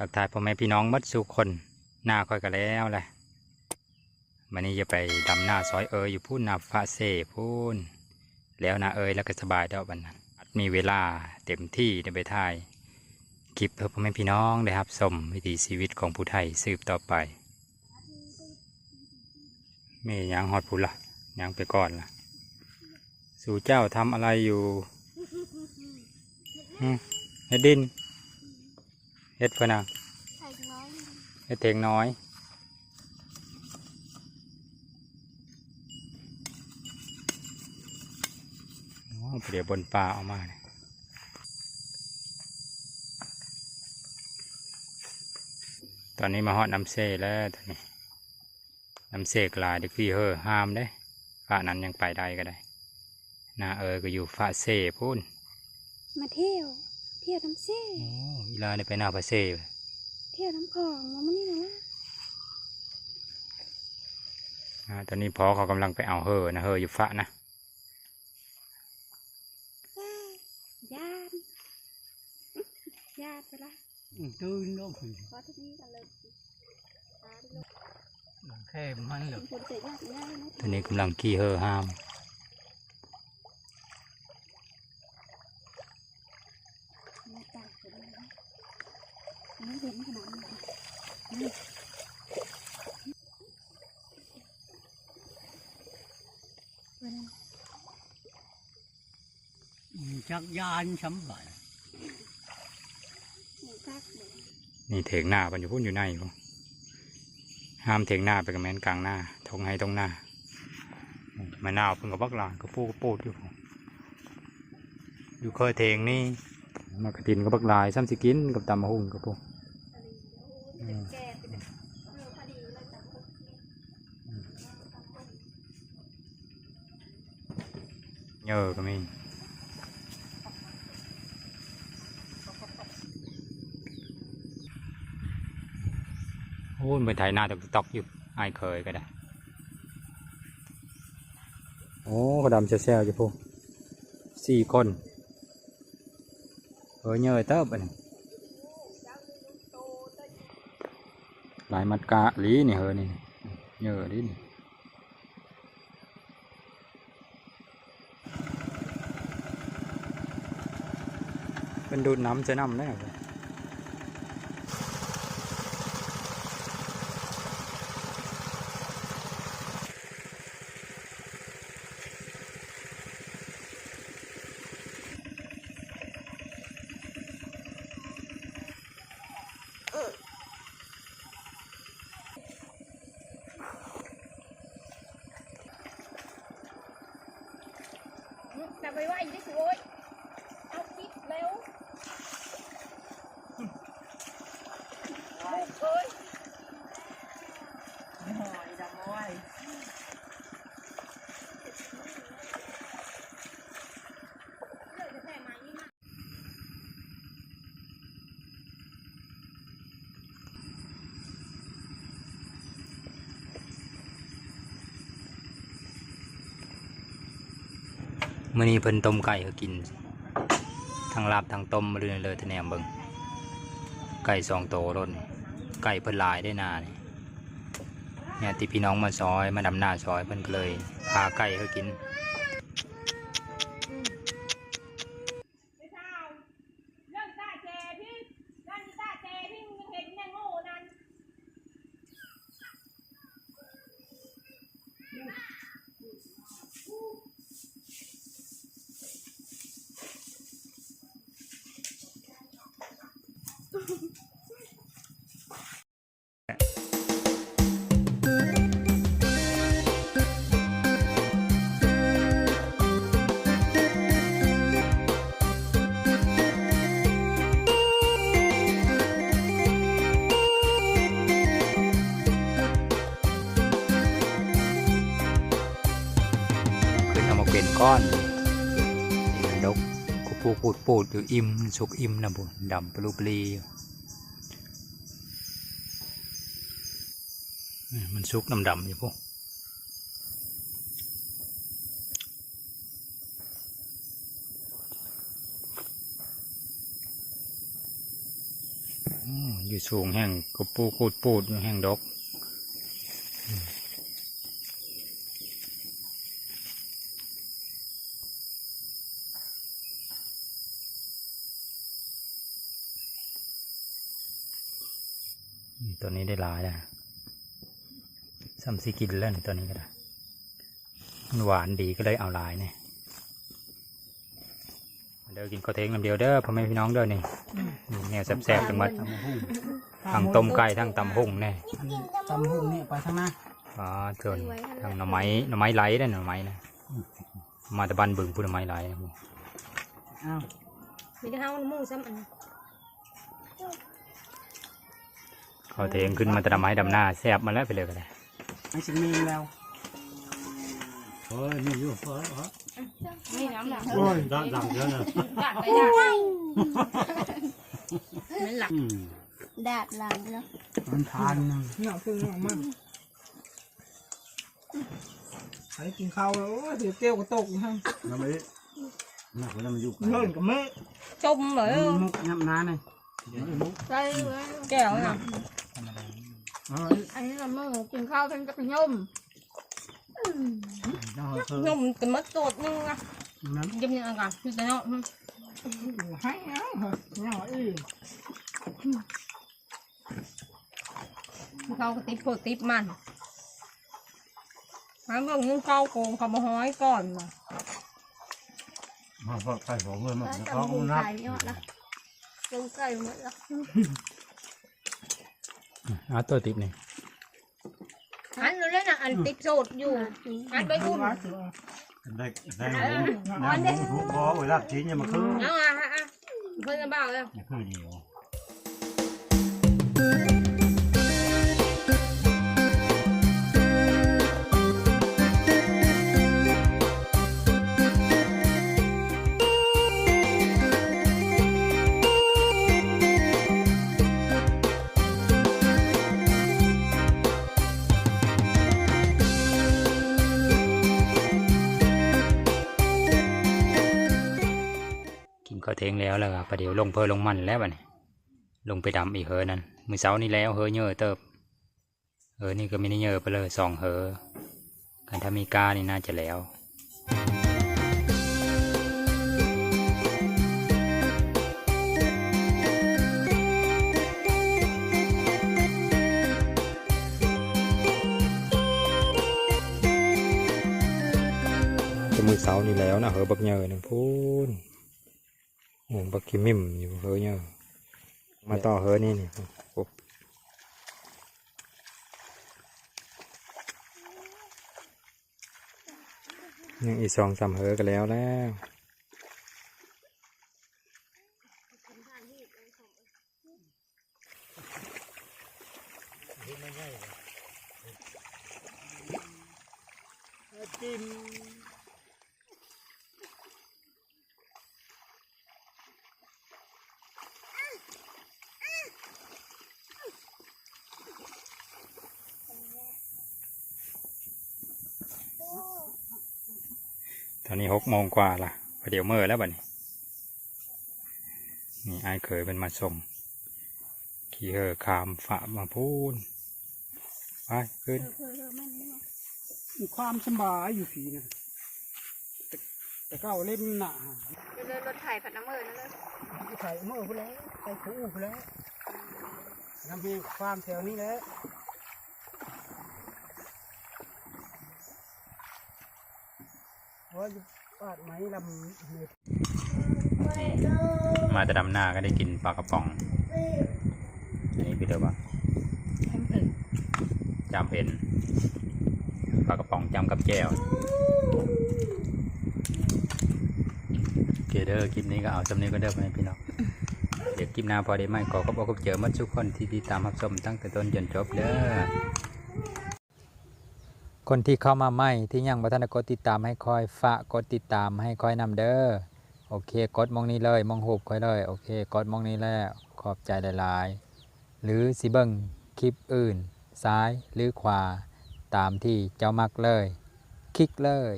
ทักทายพ่อแม่พี่น้องมัดสุคนหน้าค่อยกันแล้วแหละวันนี้จะไปดำหน้าซอยเอยอยู่พูนนาฟ้าเซพูนแล้วนาเอยแล้วก็สบายเด้อวันนั้นมีเวลาเต็มที่ได้ไปถ่ายคลิปเพื่อพ่อแม่พี่น้องได้ครับชมวิถีชีวิตของผู้ไทยสืบต่อไปแม่ยังฮอดพูนละยังไปก่อนละสู่เจ้าทำอะไรอยู่หึเฮ็ดดิน เฮ็ดเพื่อนนะใส่น้อยเฮ็ดเทงน้อยโอ้เดี๋ยวบนปลาเอามาเนี่ยตอนนี้มาฮอดน้ำเซ่แล้วตอนนี้น้ำเสกลายเด็กพี่เฮอห้ามได้ฝ้านั้นยังไปได้ก็ได้นาเออก็อยู่ฝ้าเซ่พูนมาเที่ยว ที่ยวน้ำเซ่โอ้อีลาได้ไปหน้าฝ้าเซ่เที่ยวน้ำคลองมามันนี่นะอ่าตอนนี้พอเขากำลังไปเอาเฮอนะเฮออยู่ฝ้านะญาติญาติไปละ tôi nó phải ขอทุกนี้กันเลยตาดิลูก khe máy เป็ là นคนเสียญาติง่ายนะตอนนี้กำลังขี่เฮอห้ามไม่ต่างกันเลยนะ ไม่เห็นขนานี้นี่ chắc gian sắm vậy หมูคักเลยนี่เถียงหน้ามันอยู่พุ่นอยู่ในพวกห้ามเถียงหน้าไปกับแมนกลางหน้าทงให้ตรงหน้า มะนาวเพิ่งกับบักลางก็ปูก็ปูดอยู่อยู่เคยเถียงนี่มากระตินกับบักลายซ้ำสิกินกับตำมะฮุ่งกับพวก แก่ไปเลยเออพอดีเลยจับพวะเออก็มีโอ้ยไปถ่ายหน้าตกตอกอยู่ไอ้เคยก็ได้ โอ้กระดำเซลล์อยู่พวกสี่คนเออเยอะเติบอันนี้ หลายมัดกะลีนี่เหอนี่เยอะดินี่เป็นดูดน้ำจะน้ำได้เหรอ แต่ไว้ไว้ดิสิโว้ยเอาคิดเร็วลูกเอ้ย hỏi đầm ơi เลยจะแพ้ไหมนี่นะ มื่อนี้เพิ่นต้มไก่ก็กินทั้งลาบทั้งต้มมาเลยเลยทะแนมเบิงไก่สองโตวรนไก่เพิ่นลายได้นานเนี่ยที่พี่น้องมาซอยมาดำหน้าซอยเพิ่นก็เลยพาไก่เขากิน ไม่ใช่เรื่องตาแกพี่นั่นตาแกพี่มึงยังเห็นแม่โง่นั่น ขึ้นเอามาเป็นก้อนนี่มันดกกูปูปูดปูดอยู่อิ่มสุกอิ่มนะบุญดำปลุปลีอยู่ มันสุกดำดำๆอยู่พวกอยู่สูงแห้งกระปูกูดปูดอยู่แห้งดกอืมอืมตัวนี้ได้หลายแล้ว ซ้ำสิกินแล้วนี่ตัวนี้ก็ได้มันหวานดีก็เลยเอาหลายเนี่ยเด้อกินข้าวเทงลำเดียวเด้อพ่อแม่พี่น้องเด้อนี่นี่แนวแซ่บๆจังหวัดตำหุ่งทั้งต้มไก่ทั้งตำหุ่งแน่ตำหุ่งนี่ไปทางหน้าอ๋อส่วนทางหน่อไม้หน่อไม้ไหลได้อหน่อไม้นะมาแตะบันบึงพูดหน่อไม้ไหลนะอ้าวมีแต่เฮาหมู่ซ้ำอันข้าวเทงขึ้นมาแตะดำไม้ดำหน้าแซ่บมาแล้วไปเลยก็ได้ ไอ้สิมีแล้วเฮ้ยนี่อยู่เฮ้ยนี่น้ำหลักโอ้ยดังดังเยอะนะอยากไปอยากนั่นหลักอืมดาดหลังแล้วมันทานนะเหงาคือเหงามันใครกินข้าวแล้วโอ้ยเดี๋ยวเกี้ยวก็ตกอยู่ฮะน้ำมันน่าคนนั้นมันอยู่เล่นกับแม่จมเลยมุกน้ำน้าเนี่ยมุกใช่ไหมแก้วน่ะเฮ้ยอันนี้เราเมื่อกินข้าวเป็นกับยมน้ำเธอนมกันมัดโตดนึงอะน้ำยิ้มยังไงกันคือแต่เนาะให้เอาเหรอเหงาอีกเขาก็ติดโพดติดมันหาเรื่องนึงเข้าโกงเขามาห้อยก่อนมามาพอใส่หัวเงินมาแล้วเขาจำบุญนับไก่ไม่หมดละลงไก่หมดละ เอาตัวติดนี่อันนู้นเลยนะอันติดโสดอยู่ อันไปบุญว่าสิว่าได้ได้น้ำมันหุบคอไว้รับชิ้นยังมาคือเอาอะอะอะเพื่อนกันบ้างเลยนี่คื กินข้าวเทงแล้วแล้วก็ประเดี๋ยวลงเพลลงมันแล้วบัดนี้ลงไปดำอีกเฮอนั่นมือเสานี่แล้วเฮอเยอะเติบเฮอนี่ก็ไม่ได้เยอะไปเลยสองเฮอกันถ้ามีกานี่น่าจะแล้วจะมือเสานี่แล้วนะเหอบักเยอหนึ่งพูน โอ้บักกิมิมอยู่เหอเนี่ยมาต่อเหอนี่นี่โอ้ยังอีสองสามเหอกันแล้วแล้วจิ้ม นนี้หกโมงกว่าละพอเดี๋ยวเมื่อแล้วบัดนี้ นี่ไอ้ายเคยเป็นมาส่งขี่เหอขามฝามาพูนไปขึ้นมีความสบายอยู่ผีนะแต่แต่ก็เอาเล่มหนาเลยรถไถ่ผัดน้ำเอิญนั่นเลยใส่เมื่อไปแล้วใส่ผูไปแล้วน้ำมีความแถวนี้แหล้ว ว่าจะปาดไหมลำเน็ตมาแต่ดำหน้าก็ได้กินปลากระป๋อง อันนี้พี่เดียวว่าจำเป็นปลากระป๋องจำกับแก้วโอเคเด้อคลิปนี้ก็เอาจำนี้ก็เด้อพ่อแม่พี่น้องเดี๋ยวคลิปหน้าพอได้ไหมขอขอบคุณเจอมาทุกคนที่ติดตามรับชมตั้งแต่ต้นจนจบเด้อ คนที่เข้ามาใหม่ที่ยังบัทนกดติดตามให้คอยฝะกดติดตามให้คอยนำเด้อโอเค กดมองนี้เลยมองหูบคอยเลยโอเค กดมองนี้แล้วขอบใจหลายๆ หรือสิเบิงคลิปอื่น ซ้ายหรือขวา ตามที่เจ้ามักเลย คลิกเลย